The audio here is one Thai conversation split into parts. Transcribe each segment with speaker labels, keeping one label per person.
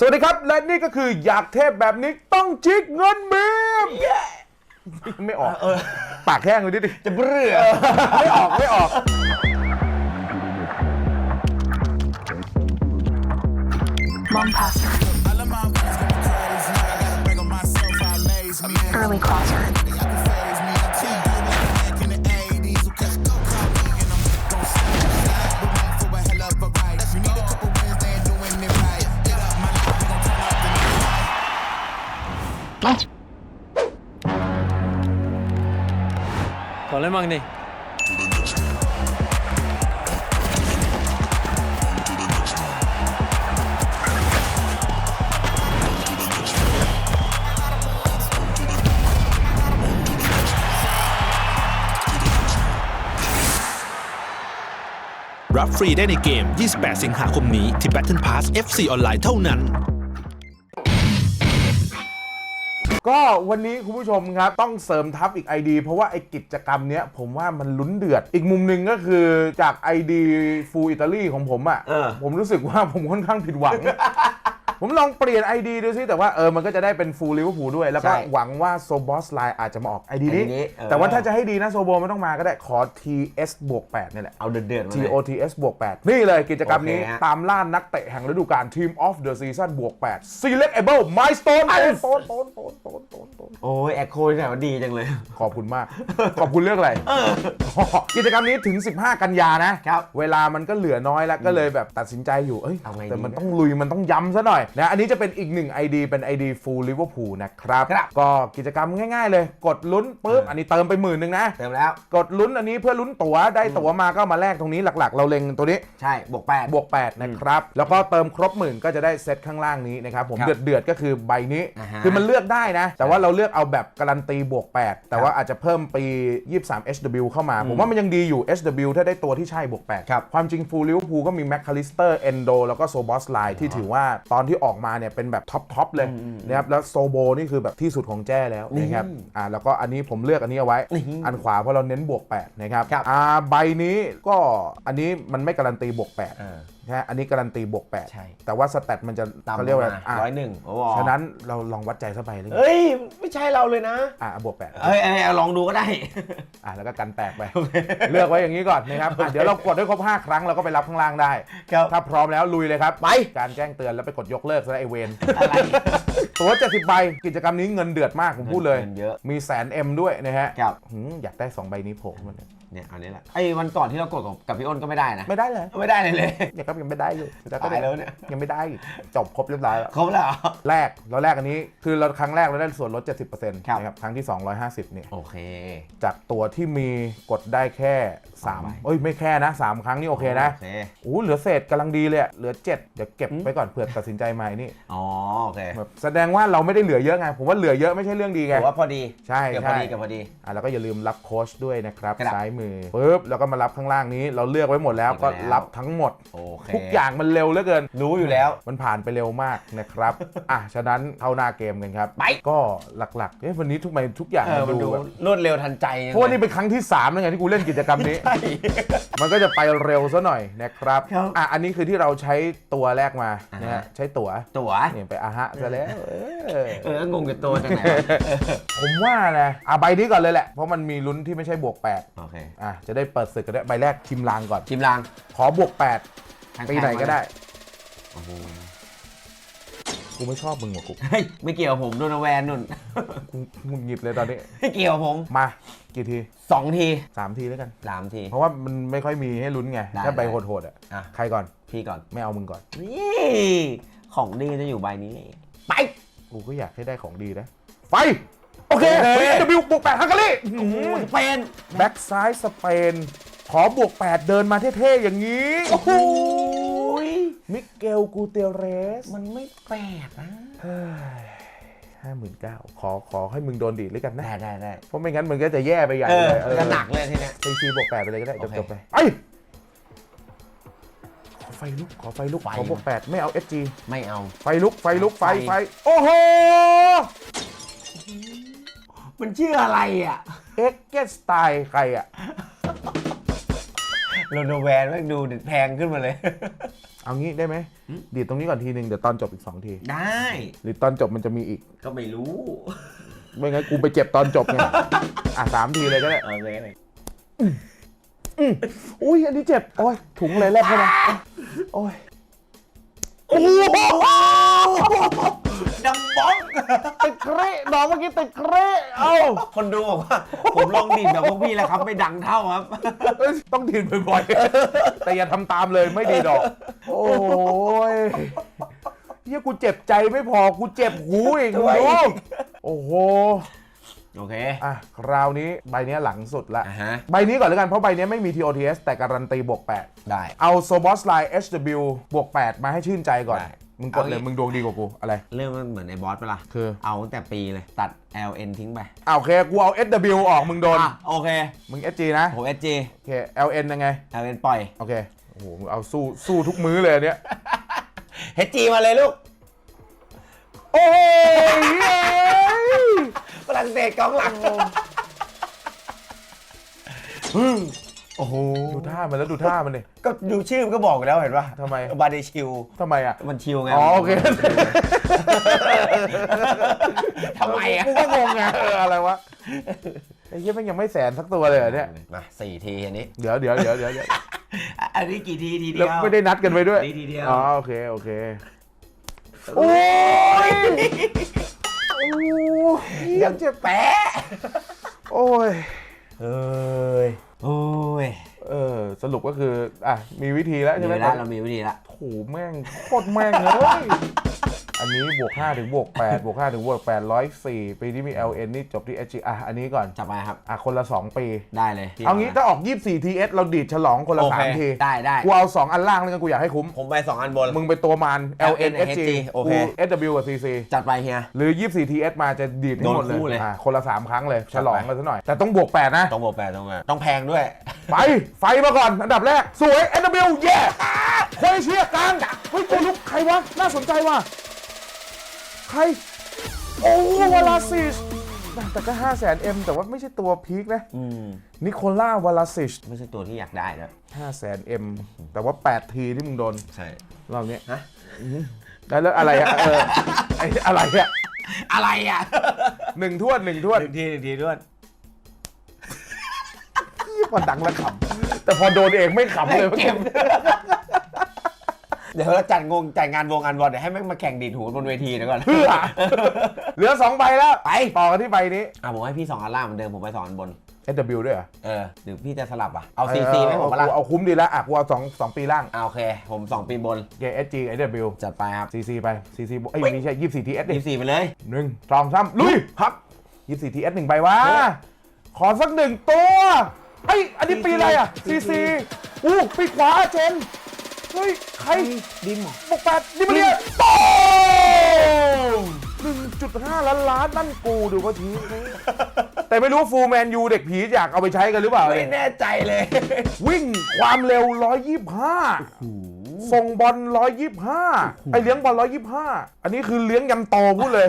Speaker 1: สวัสดีครับ และนี่ก็คืออยากเทพแบบนี้ต้องจิกเงินมีมไม่ออกปากแห้งเลยดิดิ
Speaker 2: จะเบื่อ
Speaker 1: ไม่ออกไม่ออก
Speaker 3: Long passer. Early crosser.
Speaker 4: Còn lên măng đi
Speaker 5: รับฟรีได้ในเกม 28 สิงหาคมนี้ที่ Battle Pass FC ออนไลน์เท่านั้น
Speaker 1: ก็วันนี้คุณผู้ชมครับ ต้องเสริมทัพอีก ID เพราะว่าไอกิจกรรมเนี้ยผมว่ามันลุ้นเดือด อีกมุมหนึ่งก็คือจาก ID ฟูอิตาลีของผมอะ
Speaker 2: เออ
Speaker 1: ผมรู้สึกว่าผมค่อนข้างผิดหวัง ผมลองเปลี่ยน ID ดูซิแต่ว่าเออมันก็จะได้เป็นฟูลลิเวอร์พูลด้วย แล้วก็
Speaker 2: ใช่
Speaker 1: หวังว่าโซบอสไลน์อาจจะมาออก ID นี้
Speaker 2: ID นี้เออ
Speaker 1: แต่ว่าถ้าจะให้ดีนะโซโบไม่ต้องมาก็ได้ขอ TS บวก8นี่แหละ
Speaker 2: เอาเดือดเดือดๆมาเลย
Speaker 1: TOTS บวก8นี่เลยกิจกรรมนี้
Speaker 2: โอเคฮะ
Speaker 1: ตามล่านักเตะแห่งฤดูกาล Team of the Season บวก8 Selectable Milestone โตนโตนโตนโตนโตนโตน
Speaker 2: โอ้ยแอคโคที่ไหนว่าดีจังเลย
Speaker 1: ขอบคุณมาก ขอบคุณเรื่องอะไร กิจกรรมนี้ถึง 15 กันยานะ
Speaker 2: ครับ
Speaker 1: เวลามันก็เหลือน้อยแล้วก็เลยแบบตัดสินใจอยู่ เอ้ย
Speaker 2: เอาไงดี
Speaker 1: แต่มันต้องลุย มันต้องย้ำซะหน่อยนะอันนี้จะเป็นอีกหนึ่ง ID เป็น ID Full Liverpool นะครับ
Speaker 2: ครับ
Speaker 1: ก็กิจกรรมง่ายๆเลย กดลุ้นปุ๊บ อันนี้เติมไปหมื่นหนึ่งนะ
Speaker 2: เติมแล้ว
Speaker 1: กดลุ้นอันนี้เพื่อลุ้นตั๋วได้ตั๋วมาก็มาแลกตรงนี้หลักๆ เราเล็งตัวนี้
Speaker 2: ใช่ บวกแปด
Speaker 1: บวก 8 นะครับ แล้วก็เติมครบหมื่นก็จะได้เซตข้างล่างนี้นะครับ ผม
Speaker 2: ครับ
Speaker 1: เดือดเดือดๆก็คือใบนี้
Speaker 2: อ่าฮะ
Speaker 1: คือมันเลือกได้นะ แต่ว่าเราเลือกเอาแบบการันตีบวก 8 แต่ว่าอาจจะเพิ่มปี 23 HW เข้ามา ผมว่ามันยังดีอยู่ HW ถ้าได้ตัวที่ใช่บวก8
Speaker 2: ครับ
Speaker 1: ความจริงฟูลลิเวอร์พูลก็มีแมคคาลิสเตอร์เอนโดแล้วก็โซบอสไลน์ที่ถือว่าตอนที่ออกมาเนี่ยเป็นแบบท็อปทอปเลยนะครับแล้วโซโบนี่คือแบบที่สุดของแจ้แล้วนะครับอ่าแล้วก็อันนี้ผมเลือกอันนี้เอาไว้ อันขวาเพราะเราเน้นบวก8นะครับ
Speaker 2: ครับ
Speaker 1: อ่าใบนี้ก็อันนี้มันไม่การันตีบวก8
Speaker 2: เออ
Speaker 1: นะฮะอันนี้การันตีบวก8
Speaker 2: ใช่
Speaker 1: แต่ว่าสแตทมันจะ
Speaker 2: ต่ำ
Speaker 1: เขาเรียกว่า
Speaker 2: มา
Speaker 1: อะ
Speaker 2: ร้อยหนึ่งโอ้โห
Speaker 1: ฉะนั้นเราลองวัดใจสักใบเลย
Speaker 2: เอ้ย ไม่ใช่เราเลยนะ
Speaker 1: อะบวก8
Speaker 2: เอ้ยเอ้ยเอาลองดูก็ได้
Speaker 1: อะแล้วก็กันแตกไป เลือกไว้อย่างนี้ก่อนนะครับอะเดี๋ยวเรากดได้ครบ 5 ครั้งเราก็ไปรับข้างล่างได้
Speaker 2: ครับ
Speaker 1: ถ้าพร้อมแล้วลุยเลยครับ
Speaker 2: ไป
Speaker 1: การแจ้งเตือนแล้วไปกดยกเลิกซะไอเวน
Speaker 2: อะไร
Speaker 1: ตัว70ใบกิจกรรมนี้เงินเดือดมากผมพูดเลย
Speaker 2: เงินเยอะ
Speaker 1: มีแสนเอ็มด้วยนะฮะ
Speaker 2: ครับ
Speaker 1: หืมอยากได้ 2 ใบนี้โผล่มาเนี่ย
Speaker 2: เนี่ยอันนี้แหละไอ้วันก่อนที่เรากดกับกับพี่อ้นก็ไม่ได้นะ
Speaker 1: ไม่ได้เลย
Speaker 2: ไม่ได้เลยเลย
Speaker 1: เนี่ยครับยังไม่ได้อยู่แต่ก็
Speaker 2: ตายแล้วเนี่ย
Speaker 1: ยังไม่ได้อีกจบครบเรียบร้อยแล้ว
Speaker 2: ครบแล้วเหรอ
Speaker 1: แรกเราแรกอันนี้คือเราครั้งแรกเราได้ส่วนลด 70%
Speaker 2: ครับ
Speaker 1: นะครับครั้งที่ 250เนี่ย
Speaker 2: โอเค
Speaker 1: จากตัวที่มีกดได้แค่
Speaker 2: สามใบ
Speaker 1: 3เอ้ยไม่แค่นะ 3 ครั้งนี่โอเคนะ
Speaker 2: โอเค
Speaker 1: โอ้เหลือเศษกำลังดีเลยอะเหลือ 7 เดี๋ยวเก็บไปก่อนเผื่อตัดสินใจใหม่นี่
Speaker 2: อ๋อโอเค
Speaker 1: แบบแสดงว่าเราไม่ได้เหลือเยอะไงผมว่าเหลือเยอะไม่ใช่เรื่องดีไง
Speaker 2: ถือว่าพอดี
Speaker 1: ใช่
Speaker 2: เกือบพ
Speaker 1: ใช่
Speaker 2: อดีเกือบพอดี
Speaker 1: อะแล้วก็อย่าลืมรับโค้ชด้วยนะครับ
Speaker 2: ครับ
Speaker 1: ซ้ายมือปุ๊บแล้วก็มารับข้างล่างนี้ เราเลือกไว้หมดแล้ว
Speaker 2: เลือก
Speaker 1: ก็
Speaker 2: ไว้แล้ว
Speaker 1: รับทั้งหมด
Speaker 2: โอเค
Speaker 1: ทุกอย่างมันเร็วเหลือเกิน
Speaker 2: รู้อยู่แล้ว
Speaker 1: มันผ่านไปเร็วมากนะครับ อะ ฉะนั้นเข้าหน้าเกมกันครับ
Speaker 2: ไป
Speaker 1: ก็หลักๆเอ๊ะวันนี้ทุกไมทุกอย่าง
Speaker 2: เออ
Speaker 1: มั
Speaker 2: มัน
Speaker 1: น
Speaker 2: ดู
Speaker 1: ดูแบบ
Speaker 2: รวดเร็วทันใจจัง
Speaker 1: เพราะว่านี่
Speaker 2: ลย
Speaker 1: เป็นครั้งที่3แล้วไงที่กูเล่นกิจกรรมนี้
Speaker 2: ใช่
Speaker 1: มันก็จะไปเร็วซะหน่อยนะครับ
Speaker 2: ครับ
Speaker 1: อะ อันนี้คือที่เราใช้ตัวแรกมานะฮะ
Speaker 2: อ่าฮะ
Speaker 1: ใช้ตั๋ว
Speaker 2: ตั๋ว
Speaker 1: เนี่ยไปอาฮะซะแล้วเออ
Speaker 2: เอองงกับตัวจังไหนวะ
Speaker 1: ผมว่านะอะใบนี้ก่อนเลยแหละ เพราะมันมีลุ้นที่ไม่ใช่บวก
Speaker 2: โอเค
Speaker 1: 8อะจะได้เปิดศึกกันได้ใบแรกชิมลางก่อน
Speaker 2: ชิมลาง
Speaker 1: ขอบวก
Speaker 2: แพง
Speaker 1: 8
Speaker 2: ๆ
Speaker 1: ปีไหนก็ได้
Speaker 2: โอ้โห
Speaker 1: กูไม่ชอบมึงว่ะกู
Speaker 2: เฮ้ยไม่เกี่ยวกับผมโดนแวนนุ่น
Speaker 1: กูมึงหงิดเลยตอนนี้
Speaker 2: ไม่เกี่ยวกับผม
Speaker 1: มากี่ที
Speaker 2: สองที
Speaker 1: สามทีแล้วกัน
Speaker 2: สามที
Speaker 1: เพราะว่ามันไม่ค่อยมีให้ลุ้นไง
Speaker 2: ได้
Speaker 1: ถ้าใบ
Speaker 2: ได้
Speaker 1: โหดๆอะ
Speaker 2: อะ
Speaker 1: ใครก่อน
Speaker 2: พี่ก่อน
Speaker 1: ไม่เอามึงก่อน
Speaker 2: นี่ของดีจะอยู่ใบนี้เลยไป
Speaker 1: กูก็อยากให้ได้ของดีนะไฟโอ เค
Speaker 2: โอเค
Speaker 1: เบิวบวกแปดฮังการี
Speaker 2: โอ้โหเป็น
Speaker 1: แบ็กซ้ายสเปน ขอบวก 8 เดินมาเท่ๆ อย่างนี้ โอ้โห
Speaker 2: ย
Speaker 1: มิเกลกูเตเรส
Speaker 2: มันไม่แปลกนะ
Speaker 1: ห้าหมื่นเก้าขอขอให้มึงโดนดีดแล้วกันนะ
Speaker 2: ได้ได้ได้
Speaker 1: เพราะไม่งั้นมึงก็จะแย่ไปใหญ่
Speaker 2: เออ
Speaker 1: เลย
Speaker 2: จะหนักเลยทีเนี้ย
Speaker 1: ซีซีบวกแปดไปเลยก็ได้
Speaker 2: โอเค
Speaker 1: จบๆไปไปขอไฟลุก ขอไฟลุก
Speaker 2: ไฟ
Speaker 1: ขอบวกแปดไม่เอา SG
Speaker 2: ไม่เอา
Speaker 1: ไฟลุก ไฟลุก ไฟ
Speaker 2: ไฟ
Speaker 1: ไฟ โอ้โห
Speaker 2: มันชื่ออะไรอะ
Speaker 1: เอ็กเกสไตล์ใครอะ
Speaker 2: โรนแวนแม่งดูแพงขึ้นมาเลย
Speaker 1: เอางี้ได้ไหมดีดตรงนี้ก่อนทีหนึ่งเดี๋ยวตอนจบอีกสองที
Speaker 2: ได้
Speaker 1: หรือตอนจบมันจะมีอีก
Speaker 2: ก็ไม่รู้
Speaker 1: ไม่งั้นกูไปเจ็บตอนจบไงอะสามทีเลยก็ได้
Speaker 2: โอเคเลย
Speaker 1: อุ้ยอันนี้เจ็บ โอ้ยถุงเลยแลบเข้ามาโอ้ยโอ้โห
Speaker 2: ดังบ้อง
Speaker 1: ติดเครน้องเมื่อกี้ติดเครเอ้า
Speaker 2: คนดูบอกว่า ผมลองดีดแบบพวกพี่แล้วครับ ไม่ดังเท่าครับ
Speaker 1: เอ้ยต้องดีดบ่อยๆ แต่อย่าทำตามเลยไม่ดีดอก โอ้ยเฮียกูเจ็บใจไม่พอกูเจ็บหูอีก
Speaker 2: ด้
Speaker 1: ดู
Speaker 2: วย
Speaker 1: โอ้โห
Speaker 2: โอเค
Speaker 1: อะคราวนี้ใบเนี้ยหลังสุดละ
Speaker 2: อะฮะ
Speaker 1: ใบนี้ก่อนแล้วกันเพราะใบเนี้ยไม่มี TOTS แต่การันตีบวก 8
Speaker 2: ได้
Speaker 1: เอาโซบอสไลน์ HW บวก 8 มาให้ชื่นใจก่อน
Speaker 2: ได้
Speaker 1: มึงกดเลย
Speaker 2: เอาอีก
Speaker 1: มึงดวงดีกว่ากู อะไร
Speaker 2: เรื่องมันเหมือนในบอสเปะล่า
Speaker 1: คือ
Speaker 2: เอาตั้งแต่ปีเลยตัด LN ทิ้งไป
Speaker 1: อ่าโอเค กูเอา SW ออก มึงโดน
Speaker 2: อะโอเค
Speaker 1: มึง SG นะ
Speaker 2: ผม SG
Speaker 1: โอเค LN ยังไง
Speaker 2: LN ปล่อย
Speaker 1: โอเค โอ้โห มึงเอาสู้ สู้ทุกมื้อเลยอันเนี้ย
Speaker 2: HG มาเลยลูก
Speaker 1: โอ้ยเย้ย
Speaker 2: ฝรั่งเศสกองหลัง โอ้โห
Speaker 1: ดูท่ามันแล้วดูท่ามันดิ
Speaker 2: ก็ดูชื่อมันก็บอกอยู่แล้วเห็นป่ะ
Speaker 1: ทำไม
Speaker 2: บาเดชิล
Speaker 1: ทำไมอะ
Speaker 2: มันชิลไง
Speaker 1: อ๋อโอเค
Speaker 2: ทำไมอะ
Speaker 1: กูก็งงไงเอออะไรวะไอ้เหี้ยแม่งยังไม่แสนสักตัวเลยเหรอเนี่ย
Speaker 2: มาสี่ทีอันนี้
Speaker 1: เดี๋ยวเดี๋ยวเดี๋ยวเดี๋ยวเดี๋ยว
Speaker 2: อันนี้กี่ทีทีเดี
Speaker 1: แล้ว
Speaker 2: ยว
Speaker 1: ไม่ได้นัดกันไว้ด้วย
Speaker 2: ทีเดียว
Speaker 1: อ๋อโอเคโอเค โอ้ยโอ้ยยังเจ็บ
Speaker 2: แปะ
Speaker 1: โอ้ย
Speaker 2: เอ้ย โอ้ย
Speaker 1: เออสรุปก็คืออะมีวิธีแล้ว
Speaker 2: มี
Speaker 1: ใช่ไหม
Speaker 2: แล้วเรามีวิธีละ
Speaker 1: โอ้โหแม่งโคตรแม่งเลย อันนี้บวก5ถึงบวก8บวก5ถึงบวก8 104 ปีที่มี LN นี่จบที่ HG อะอันนี้ก่อน
Speaker 2: จับไปครับ
Speaker 1: อะคนละ 2 ปี
Speaker 2: ได้เลย
Speaker 1: เอางี้ถ้าออก 24 TS เราดีดฉลองคนละ
Speaker 2: โอเค
Speaker 1: 3ที
Speaker 2: ได้ได้
Speaker 1: กูเอา 2 อันล่างแล้วกันกูอยากให้คุ้ม
Speaker 2: ผมไปสองอันบน
Speaker 1: มึงเป็นตัวมาน LN
Speaker 2: LN
Speaker 1: HG
Speaker 2: HG โอเค
Speaker 1: กู SW กับ CC
Speaker 2: จัดไปเฮีย
Speaker 1: หรือ 24 TS มาจะดีดให้หมด
Speaker 2: โดนคู่
Speaker 1: เล
Speaker 2: เลย ย
Speaker 1: อะคนละ 3 ครั้งเลยฉลอง
Speaker 2: จัดไป
Speaker 1: กันซะหน่อย แต่ต้องบวก 8 นะ
Speaker 2: ต้องบอกแปดต้องแปดต้องแพงด้วย
Speaker 1: ไป ไฟมาก่อน อันดับแรก สวย NW เย่โคเอเชียกลางเฮ้ยตัวลุกใครวะ น่าสนใจว่ะ ใคร โอ้วาลาซิชแต่ก็5 0 0 0 0 0 M แต่ว่าไม่ใช่ตัวพีคนะ
Speaker 2: อืม
Speaker 1: นิโคล่าวาลาซิช
Speaker 2: ไม่ใช่ตัวที่อยากได้แล้ว
Speaker 1: 5 0 0 0 0 M แต่ว่า 8 ทีที่มึงโดน
Speaker 2: ใช่
Speaker 1: รอบนี้
Speaker 2: ฮะ
Speaker 1: ได้แล้วอะไรอะเออไออะไรอะ
Speaker 2: อะไรอะ
Speaker 1: หนึ่งทวดหนึ่งทวด
Speaker 2: หนึ่งทีหนึ่งทีด้วย
Speaker 1: พอดังแล้วขำแต่พอโดนเองไม่ขำเลย
Speaker 2: เก็บ เดี๋ยวเราจัดงงจัดงานวงงานบอลเดี๋ยวให้แม่งมาแข่งดีดหูบนเวทีเดี๋ยวก่อน
Speaker 1: เพื่อเหลือสองใบแล้ว
Speaker 2: ไป
Speaker 1: ต่อกันที่ใบนี้
Speaker 2: อะผมให้พี่สองอันล่างเหมือนเดิมผมไปสองอันบน
Speaker 1: SW ด้วยเหรอ
Speaker 2: เออหรือพี่จะสลับอะเอาซีซีไหมผม
Speaker 1: เอา
Speaker 2: มาละ
Speaker 1: กูเอาคุ้มดีแล้วอะกูเอาสองสองปีล่าง
Speaker 2: อะโอเค ผมสองปีบน
Speaker 1: เก SG SW
Speaker 2: จัดไปครับ
Speaker 1: CC ไป CC บวกเอ้ยไม่ใช่ยี่สิบสี่ TS ดิ
Speaker 2: ยี่สี่ไปเลย
Speaker 1: หนึ่งสองสามลุยครับยี่สิบสี่ TS หนึ่งใบวะขอสักหนึ่งตัวไอยอันนี้ปีอะไรอะ CC อู้ปีขวาเจน เฮ้ย ใคร
Speaker 2: ดิม
Speaker 1: บวกแปดดิมาเรียโตหนึ่งจุดห้าล้านล้านนั่นกูดูเขาชี้แต่ไม่รู้ฟูแมนยูเด็กผีอยากเอาไปใช้กันหรือเปล่า
Speaker 2: ไม่แน่ใจเลย
Speaker 1: วิ่งความเร็ว 125 ส่งบอล 125 ไอเลี้ยงบอล 125 อันนี้คือเลี้ยงยันโตพูดเลย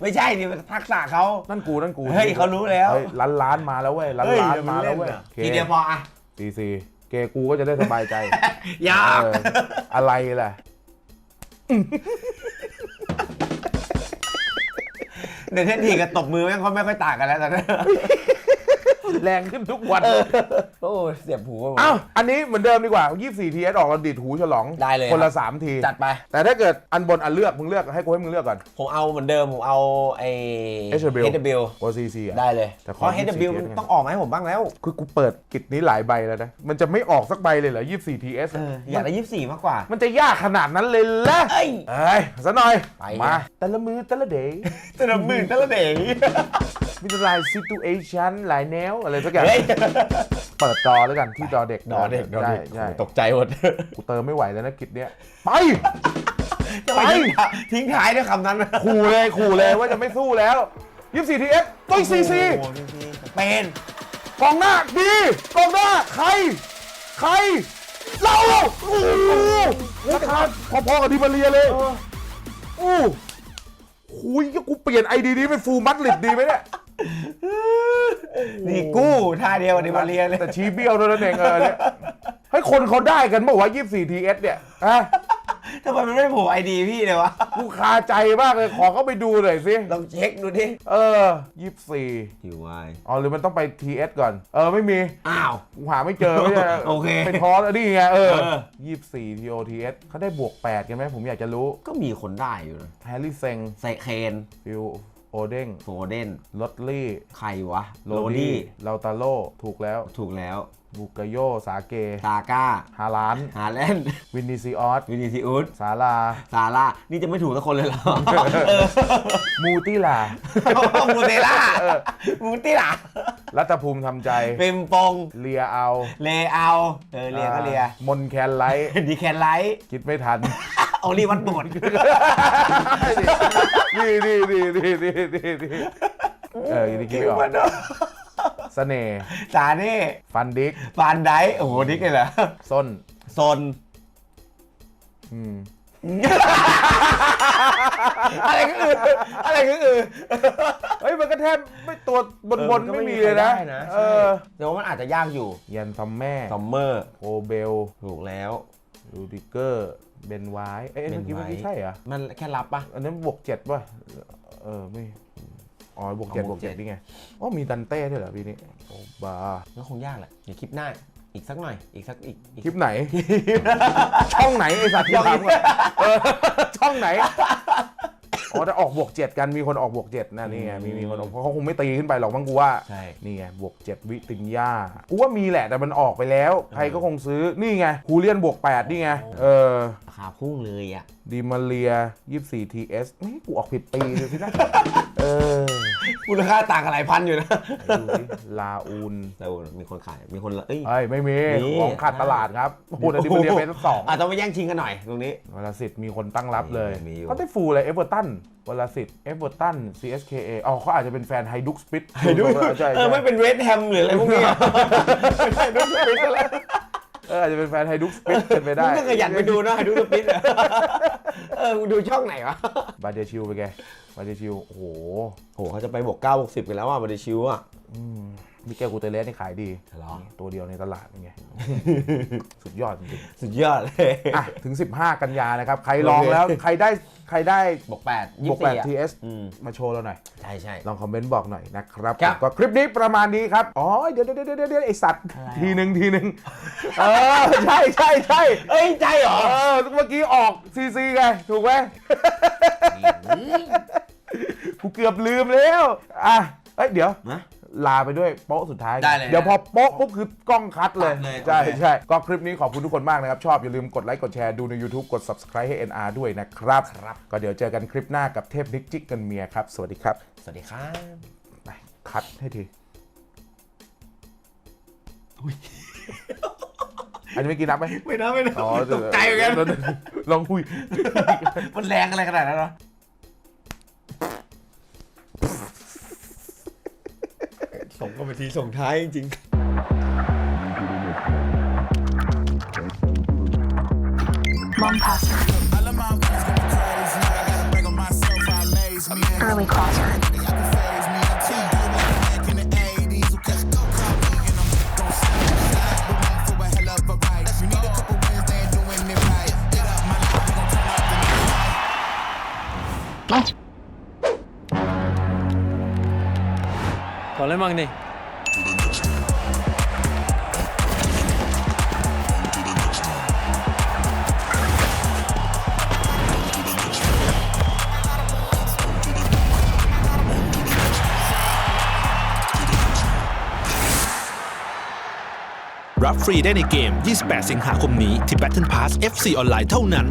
Speaker 2: ไม่ใช่ดิมันทักษะเขา
Speaker 1: นั่นกูนั่นกู
Speaker 2: เฮ้ยเขารู้แล้ว
Speaker 1: เฮ้ยล้านล้านมาแล้วเว้ยล้าน
Speaker 2: เฮ้ย
Speaker 1: ล้าน
Speaker 2: เดี๋ยว
Speaker 1: มา
Speaker 2: มัน
Speaker 1: แล้
Speaker 2: เล่
Speaker 1: วนเว้ย
Speaker 2: อะทีเดียวพออะ
Speaker 1: ซีซี เกกูก็จะได้สบายใจ
Speaker 2: อยา
Speaker 1: เอกออะไรล่ะ
Speaker 2: เดี๋ยวเทนทีกับตบมือแม่งเขาไม่ค่อยต่างกันแล้วตอนนี้
Speaker 1: แรงขึ้นทุกวัน
Speaker 2: โอ้ยเสียบหูกันหมด
Speaker 1: อ้าวอันนี้เหมือนเดิมดีกว่า 24 ทีเอสออกเราดีดหูฉลอง
Speaker 2: ได้เลย
Speaker 1: คนละ
Speaker 2: ครับ
Speaker 1: 3ที
Speaker 2: จัดไป
Speaker 1: แต่ถ้าเกิดอันบนอันเลือก มึงเลือกให้กูให้มึงเลือกก่อน
Speaker 2: ผมเอาเหมือนเดิม ผมเอาไอ้
Speaker 1: HW
Speaker 2: HW
Speaker 1: โอซีซีอะ
Speaker 2: ได้เลย
Speaker 1: แต่ขอ
Speaker 2: เพราะ
Speaker 1: 24
Speaker 2: HW มันต้องออกมาให้ผมบ้างแล้ว
Speaker 1: คือกูเปิดกิจนี้หลายใบแล้วนะ มันจะไม่ออกสักใบเลยเหรอ 24 TS
Speaker 2: เอออยากได้ยี่สี่มากกว่า
Speaker 1: มันจะยากขนาดนั้นเลยละ
Speaker 2: เอ้ย
Speaker 1: เอ้ยซะหน่อย
Speaker 2: ไป
Speaker 1: มาแต่ละมือแต่ละเดย์
Speaker 2: แต่ละหมื่นแต่ละเด็ก
Speaker 1: มีหลายซิตูเอชันหลายแนวอะไรสักอย่าง
Speaker 2: เฮ้ย
Speaker 1: เปิดจอแล้วกันที่ดอเด็ก
Speaker 2: ดอเด็กดอ
Speaker 1: ใช่
Speaker 2: เด็ก
Speaker 1: ใช่
Speaker 2: ตกใจหมด
Speaker 1: กูเติมไม่ไหวแล้วนะกิจเนี้ยไป
Speaker 2: ไป ทิ้งท้ายด้วยคำนั้น
Speaker 1: ขู่เลยขู่เลยว่าจะไม่สู้แล้ว24 TS ตุ้ยซีซี
Speaker 2: โอ้โหเป็น
Speaker 1: กองหน้าดีกองหน้าใคร ใคร เราโอ้โหราคาพอๆกับดิมาเรียเลยอู้หุยกูเปลี่ยนไอดีนี้เป็นฟูลมัดลิดดีไหมเนี่ย
Speaker 2: นี่กู้ท่าเดียวกับดิมาเรียเลย
Speaker 1: แต่ชี้เบี้ยวเท่านั้นเองเออเนี่ยให้คนเขาได้กันบอกว่าวะ24 TS เนี่ยฮะ
Speaker 2: ทำไมมันไม่โผล่ไอดีพี่เลยวะ
Speaker 1: กูคาใจมากเลยขอเข้าไปดูหน่อยสิ
Speaker 2: ลองเช็คดูดิ
Speaker 1: เออ24
Speaker 2: อยู่ไว
Speaker 1: อ๋อหรือมันต้องไป TS ก่อน เออไม่มี
Speaker 2: อ้าว
Speaker 1: กูหาไม่เจอไม่ใช่
Speaker 2: โอเค
Speaker 1: ไปท้อแล้วนี่ไงเออ
Speaker 2: เออ
Speaker 1: 24 TOTS เขาได้บวก8กันไหมผมอยากจะรู้
Speaker 2: ก็มีคนได้อยู่นะ
Speaker 1: แฮร์รี่เซง
Speaker 2: เซเคน
Speaker 1: ฟิล โอเด้ง
Speaker 2: โฟเดน
Speaker 1: ลอตลี่
Speaker 2: ใครวะ
Speaker 1: โร
Speaker 2: โร
Speaker 1: ดี้
Speaker 2: ดี้
Speaker 1: ลาตาโลถูกแล้ว
Speaker 2: ถูกแล้ว
Speaker 1: บุกโย สาเก
Speaker 2: ตาก้า
Speaker 1: ฮาลาน
Speaker 2: ฮาแลนด์
Speaker 1: วินนีซีออส
Speaker 2: วินิซิอุส
Speaker 1: ซาลา
Speaker 2: ซาร่านี่จะไม่ถูกสักคนเลยเหรอเออ
Speaker 1: มูติลา
Speaker 2: มูเตล่ามูติล่า
Speaker 1: รัตภูมิทำใจ
Speaker 2: เปมปง
Speaker 1: เลียเอา
Speaker 2: เลเอา เออ เลียก็เลีย
Speaker 1: มนแคนไลท์
Speaker 2: ดีแคนไลท์
Speaker 1: คิดไม่ทัน
Speaker 2: โอลีวัดโบด
Speaker 1: นี่นี่นี่นี่นี่นี่นี่เออนี่คิดไม่ออกเสน่ห์
Speaker 2: สาเน่
Speaker 1: ฟันดิก
Speaker 2: ฟานไดโอ้โหดิกเลยเหรอ
Speaker 1: ส้น
Speaker 2: ซน
Speaker 1: อืม
Speaker 2: อะไรก็อืออะไรก็อือ
Speaker 1: เฮ้ยมันก็แทบไม่ตัวบนบนๆไม่มีเลยนะเออ
Speaker 2: แต่ว่ามันอาจจะยากอยู่
Speaker 1: ยันซัมแม่
Speaker 2: ซัมเมอร์
Speaker 1: โอเบล
Speaker 2: ถูกแล้ว
Speaker 1: ลูดิเกอร์เบนไวท์เอ้ยเมื่อกี้
Speaker 2: Ben
Speaker 1: เมื่อกี้
Speaker 2: White
Speaker 1: ใช่เหรอ
Speaker 2: มันแค่รับปะ
Speaker 1: อันนั้นบวกเจ็ดป่ะ เออไม่ อ๋อบวกเจ็ด
Speaker 2: อ๋อบ
Speaker 1: ว
Speaker 2: ว
Speaker 1: ก
Speaker 2: ก
Speaker 1: เจ็ด
Speaker 2: เจ็ด
Speaker 1: นี่ไงอ๋อมีดันเต้ด้วยเหรอพี่นี่โอ้บา
Speaker 2: ก็คงยากแหละเดี๋ยวคลิปหน้าอีกสักหน่อย อีกสักอีกอีก
Speaker 1: คลิปไหน ช่องไหนไอสัตว์ที่ถามก่อนเออช่องไหน อ๋อแต่ออกบวกเจ็ดกันมีคนออกบวกเจ็ดนะนี่ไงมีมีคนออกเพราะเขาคงไม่ตีขึ้นไปหรอกมั้งกูว่า
Speaker 2: ใช่
Speaker 1: นี่ไงบวกเจ็ดวิตินยากูว่ามีแหละแต่มันออกไปแล้ว ใครก็คงซื้อนี่ไงฮูเลียนบวกแปดนี่ไงเออ
Speaker 2: ราคาพุ่งเลยอะ
Speaker 1: ดีมาเรีย 24 TS นี่กูออกผิดปีเลยสินะ เออ
Speaker 2: มูลค่าต่างกันหลายพันอยู่นะ
Speaker 1: ดูสิลาอูน
Speaker 2: แต่มีคนขาย มีคนละเอ้ย
Speaker 1: เอ้ย ไม่มี
Speaker 2: มี
Speaker 1: ของขาดตลาดครับโอ้โหแต่ดีมาเรียเป็นสอง
Speaker 2: อาจจะมาแย่งชิงกันหน่อยตรงนี้
Speaker 1: วลสิทธิ์มีคนตั้งรับเลย
Speaker 2: มีอยู่
Speaker 1: เขาได้ฟูลเลยเอเวอร์ตันวลสิทธิ์เอเวอร์ตัน CSKA อ๋อเขาอาจจะเป็นแฟนไฮดุกสปิตไฮดุกใช่
Speaker 2: เออไม่เป็นเวสต์แฮมหรืออะไรพวกนี้อะ
Speaker 1: ไฮดุกสปิตแล้ว เอออาจจะเป็นแฟนไฮดุกสปิตเป็นไป
Speaker 2: มึ
Speaker 1: ได้
Speaker 2: งก็ขยันไปดูนะดูสปินอะเออมึงดูช่องไหนวะ
Speaker 1: บาเดชิลไปแกบาเดชิลโอ้โห
Speaker 2: โหเขาจะไปบวกเก้าบวกสิบกันแล้วอะมาดิชิวอะ
Speaker 1: มิเกลกูเตเลสนี่ขายดี
Speaker 2: เหรอ
Speaker 1: ตัวเดียวในตลาดเป็นไง สุดยอดจริง
Speaker 2: สุดยอดเลย
Speaker 1: ๆอะถึง 15 กันยานะครับ ใครลองแล้ว ใครได้ใครได้
Speaker 2: บวกแปด
Speaker 1: บ
Speaker 2: ยี่
Speaker 1: ว
Speaker 2: สิ
Speaker 1: ก
Speaker 2: บสี่อะ
Speaker 1: 8 TS
Speaker 2: อืม
Speaker 1: มาโชว์เราหน่อย
Speaker 2: ใช่ใช่
Speaker 1: ลองคอมเมนต์บอกหน่อยนะครับ
Speaker 2: ครับ
Speaker 1: ก็คลิปนี้ประมาณนี้ครับ อ๋อ เดี๋ยวเดี๋ยวเดี๋ยวเดี๋ยวไอสัตว์
Speaker 2: อะไรอะ
Speaker 1: ทีหนึ่งทีหนึ่งเออ ใช่ใช่ใช่
Speaker 2: เอ้ยใจเหรอ
Speaker 1: เออ เมื่อกี้ออกซีซีไง ถูกไหม กูเกือบลืมแล้ว อะ เอ้ย เดี๋ยว
Speaker 2: นะ
Speaker 1: ลาไปด้วยโป๊ะสุดท้าย
Speaker 2: ได้เลย
Speaker 1: เดี๋ยวพอโป๊ะปุ๊บคือกล้องคัดเลย
Speaker 2: ตัดเลย
Speaker 1: ใช่
Speaker 2: โอเค
Speaker 1: ใช่ก็คลิปนี้ขอบคุณทุกคนมากนะครับ ชอบอย่าลืมกดไลค์กดแชร์ดูใน YouTube กด subscribe ให้ NR ด้วยนะครับ ก็เดี๋ยวเจอกันคลิปหน้ากับเทพนิกจิกกันเมียครับ สวัสดีครับ
Speaker 2: สวัสดีครับ
Speaker 1: ไปคัดให้ทีอันนี้ไม่อกินนับไหม
Speaker 2: ไม่นะไม่นะ
Speaker 1: อ๋อ
Speaker 2: ตกใจเหมือนกัน
Speaker 1: ลองคุย
Speaker 2: มันแรงอะไรขนาดนั้นเนาะ ส่งก็ไปทีส่งท้ายจริง
Speaker 3: Long passer. Early crosser.
Speaker 4: ขอเล่นมั่งดิ
Speaker 5: รับฟรีได้ในเกม 28 สิงหาคมนี้ที่ Battle Pass FC ออนไลน์เท่านั้น